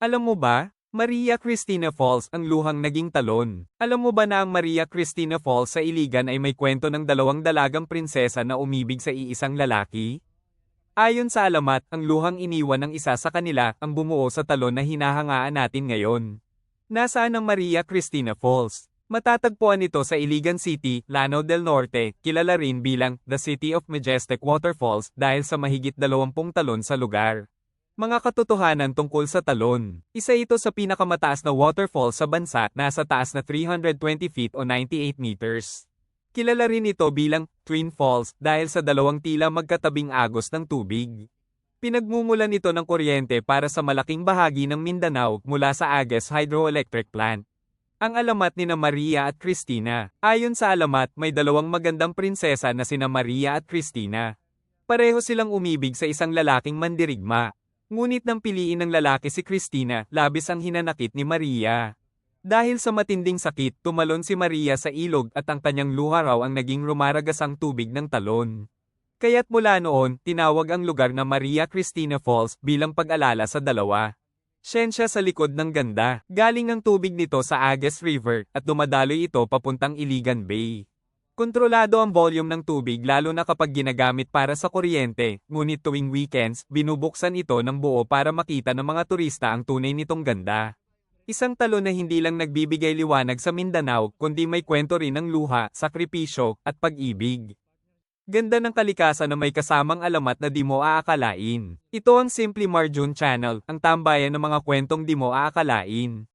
Alam mo ba, Maria Cristina Falls ang luhang naging talon. Alam mo ba na ang Maria Cristina Falls sa Iligan ay may kwento ng dalawang dalagang prinsesa na umibig sa iisang lalaki? Ayon sa alamat, ang luhang iniwan ng isa sa kanila ang bumuo sa talon na hinahangaan natin ngayon. Nasaan ang Maria Cristina Falls? Matatagpuan ito sa Iligan City, Lanao del Norte, kilala rin bilang The City of Majestic Waterfalls dahil sa mahigit 20 talon sa lugar. Mga katotohanan tungkol sa talon. Isa ito sa pinakamataas na waterfall sa bansa, nasa taas na 320 feet o 98 meters. Kilala rin ito bilang Twin Falls dahil sa dalawang tila magkatabing agos ng tubig. Pinagmumulan ito ng kuryente para sa malaking bahagi ng Mindanao mula sa Agas Hydroelectric Plant. Ang alamat ni na Maria at Cristina. Ayon sa alamat, may dalawang magandang prinsesa na sina Maria at Cristina. Pareho silang umibig sa isang lalaking mandirigma. Ngunit nang piliin ng lalaki si Cristina, labis ang hinanakit ni Maria. Dahil sa matinding sakit, tumalon si Maria sa ilog at ang kanyang luha raw ang naging rumaragasang tubig ng talon. Kaya't mula noon, tinawag ang lugar na Maria Cristina Falls bilang pag-alala sa dalawa. Siyensya sa likod ng ganda, galing ang tubig nito sa Agas River at dumadaloy ito papuntang Iligan Bay. Kontrolado ang volume ng tubig lalo na kapag ginagamit para sa kuryente, ngunit tuwing weekends, binubuksan ito ng buo para makita ng mga turista ang tunay nitong ganda. Isang talon na hindi lang nagbibigay liwanag sa Mindanao, kundi may kwento rin ng luha, sakripisyo, at pag-ibig. Ganda ng kalikasan na may kasamang alamat na di mo aakalain. Ito ang Simply Marjun Channel, ang tambayan ng mga kwentong di mo aakalain.